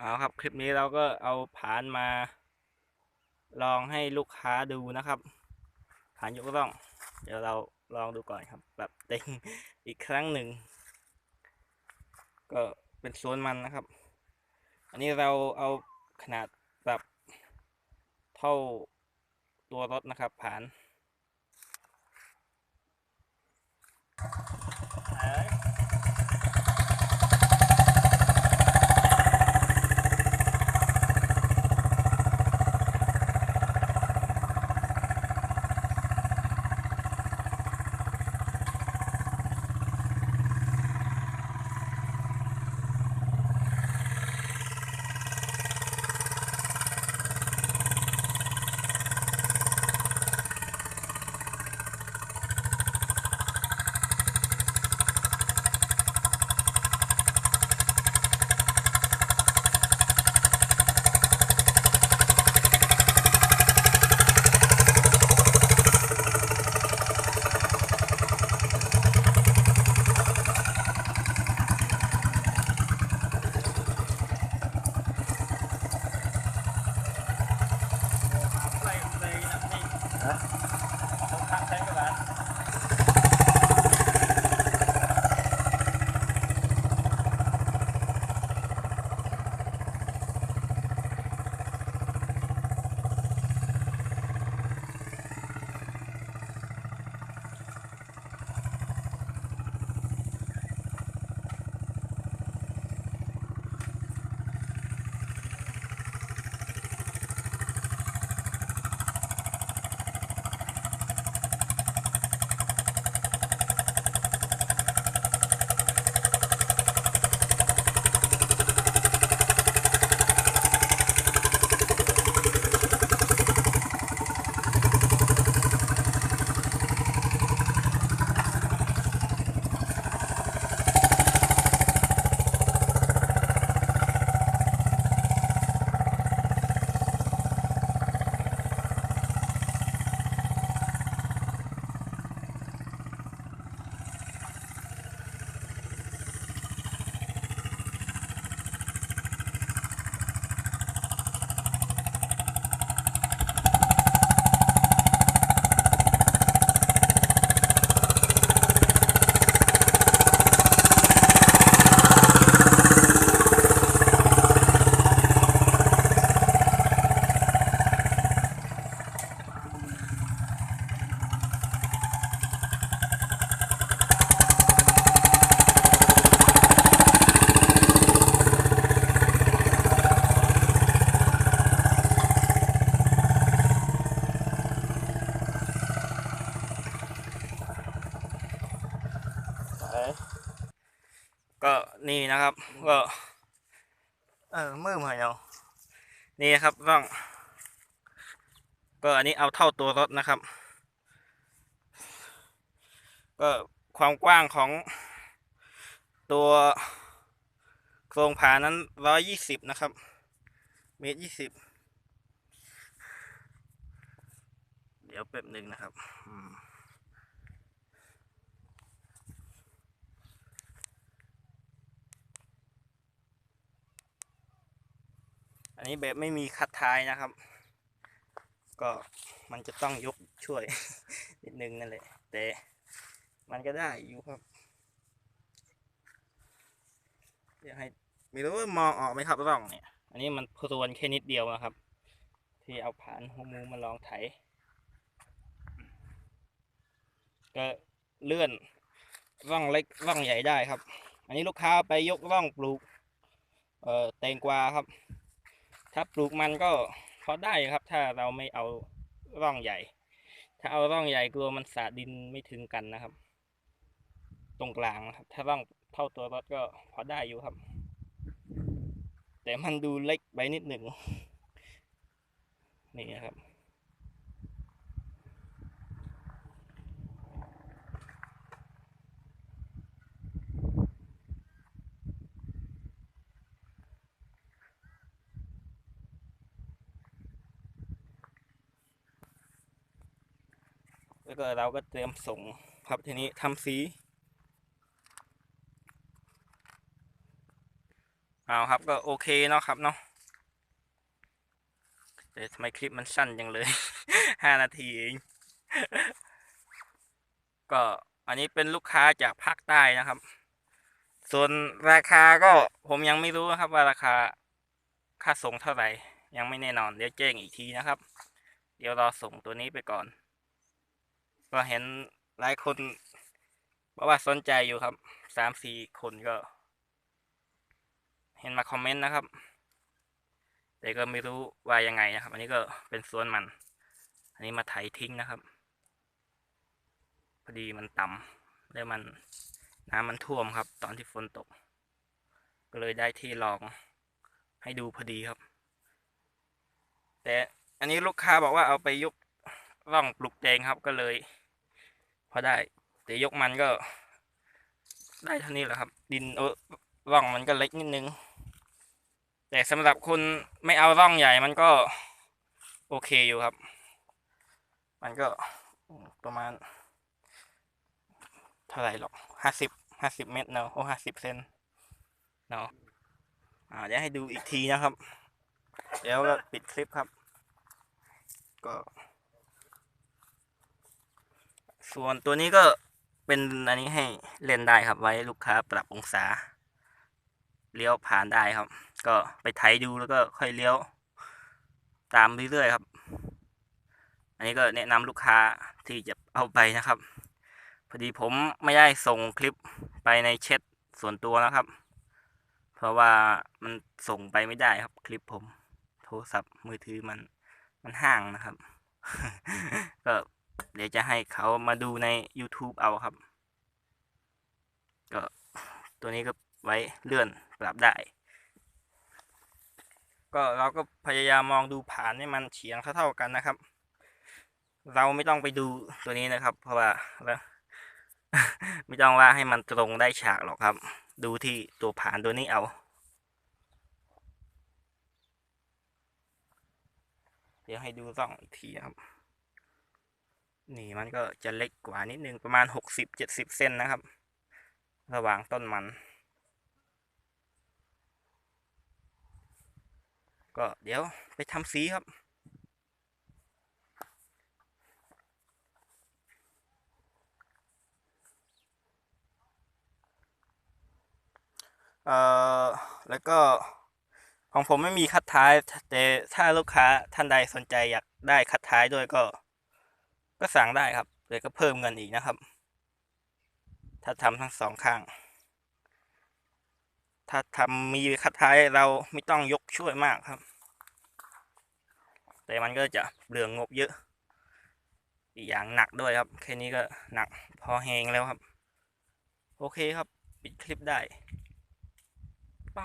เอาครับคลิปนี้เราก็เอาผานมา ลองให้ลูกค้าดูนะครับผานยกร่องเดี๋ยวเราลองดูก่อนครับ แบบเต็งอีกครั้งหนึ่ง ก็เป็นโซนมันนะครับ อันนี้เราเอาขนาดแบบเท่าตัวรถนะครับผานเอ้ย ใส่เลยนะ นี่ต้องทักใช้กระดาษเอ้ย ก็นี่นะครับ ก็ เออมือเหมือนเนาะนี่นะครับร่อง ก็อันนี้เอาเท่าตัวรถนะครับ ก็ความกว้างของตัวโครงผานั้นร้อยยี่สิบนะครับ เมตรยี่สิบเดี๋ยวแป๊บหนึ่งนะครับ อืม นนี้แบบไม่มีคัดท้ายนะครับ ก็มันจะต้องยกช่วย นิดนึงนั่นแหละ แต่มันก็ได้อยู่ครับเดี๋ยวให้ไม่รู้ว่ามองออกไหมครับร่องเนี่ย อันนี้มันพรวนแค่นิดเดียวนะครับ ที่เอาผ่านหัวมูมาลองไถ ก็เลื่อนร่องเล็กร่องใหญ่ได้ครับ อันนี้ลูกค้าไปยกร่องปลูก เอ่อแตงกวาครับ ถ้าปลูกมันก็พอได้ครับ ถ้าเราไม่เอาร่องใหญ่ ถ้าเอาร่องใหญ่กลัวมันสาดดินไม่ถึงกันนะครับ ตรงกลางนะครับ ถ้าร่องเท่าตัวรถก็พอได้อยู่ครับ แต่มันดูเล็กไปนิดหนึ่งนี่นะครับ แล้วก็เราก็เตรียมส่งครับทีนี้ทำสีเอาครับก็โอเคเนาะครับเนาะแต่ทำไมคลิปมันสั้นจังเลย ห้านาทีเอง ก็อันนี้เป็นลูกค้าจากภาคใต้นะครับ ส่วนราคาก็ผมยังไม่รู้นะครับว่าราคาค่าส่งเท่าไหร่ ยังไม่แน่นอน เดี๋ยวแจ้งอีกทีนะครับ เดี๋ยวรอส่งตัวนี้ไปก่อน ก็เห็นหลายคนบอกว่าสนใจอยู่ครับสามสี่คนก็ เห็นมาคอมเมนต์นะครับ แต่ก็ไม่รู้ว่ายังไงนะครับ อันนี้ก็เป็นสวนมัน อันนี้มาไถทิ้งนะครับ พอดีมันต่ำแล้วมันน้ำมันท่วมครับ ตอนที่ฝนตก ก็เลยได้ที่ลองให้ดูพอดีครับ แต่อันนี้ลูกค้าบอกว่าเอาไปยกร่องปลูกแดงครับก็เลย พอได้ แต่ยกมันก็ ได้เท่านี้แหละครับ ดินเออร่องมันก็เล็กนิดนึง แต่สำหรับคนไม่เอาร่องใหญ่มันก็ โอเคอยู่ครับ มันก็ประมาณ เท่าไหร่หรอกห้าสิบห้าสิบเมตรเนาะโอ้ห้าสิบเซนเนาะอ่าเดี๋ยวให้ดูอีกทีนะครับเดี๋ยวก็ปิดคลิปครับ ก็ ส่วนตัวนี้ก็เป็นอันนี้ให้เล่นได้ครับไว้ลูกค้าปรับองศา เลี้ยวผ่านได้ครับ ก็ไปไถดูแล้วก็ค่อยเลี้ยว ตามเรื่อยๆครับ อันนี้ก็แนะนำลูกค้าที่จะเอาไปนะครับ พอดีผมไม่ได้ส่งคลิปไปในแชทส่วนตัวนะครับ เพราะว่ามันส่งไปไม่ได้ครับคลิปผม โทรศัพท์มือถือมันมันห่างนะครับ ก็ เดี๋ยวจะให้เขามาดูใน YouTube เอาครับ ก็ตัวนี้ก็ไว้เลื่อนปรับได้ ก็เราก็พยายามมองดูผ่านให้มันเฉียงเท่าๆกันนะครับ เราไม่ต้องไปดูตัวนี้นะครับ เพราะว่าแล้วไม่ต้องว่าให้มันตรงได้ฉากหรอกครับ ดูที่ตัวผ่านตัวนี้เอาเดี๋ยวให้ดูร่องอีกทีครับ นี่มันก็จะเล็กกว่านิดนึงประมาณหกสิบเจ็ดสิบเซนนะครับ ระหว่างต้นมัน ก็เดี๋ยวไปทำสีครับเอ่อแล้วก็ของผมไม่มีคัดท้ายแต่ถ้าลูกค้าท่านใดสนใจอยากได้คัดท้ายด้วยก็ ก็สั่งได้ครับแต่ก็เพิ่มเงินอีกนะครับ ถ้าทำทั้งสองข้าง ถ้าทำมีคัดท้ายเราไม่ต้องยกช่วยมากครับ แต่มันก็จะเบืองงบเยอะ อีกอย่างหนักด้วยครับ แค่นี้ก็หนักพอแหงแล้วครับ โอเคครับ ปิดคลิปได้